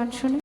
গান শুনে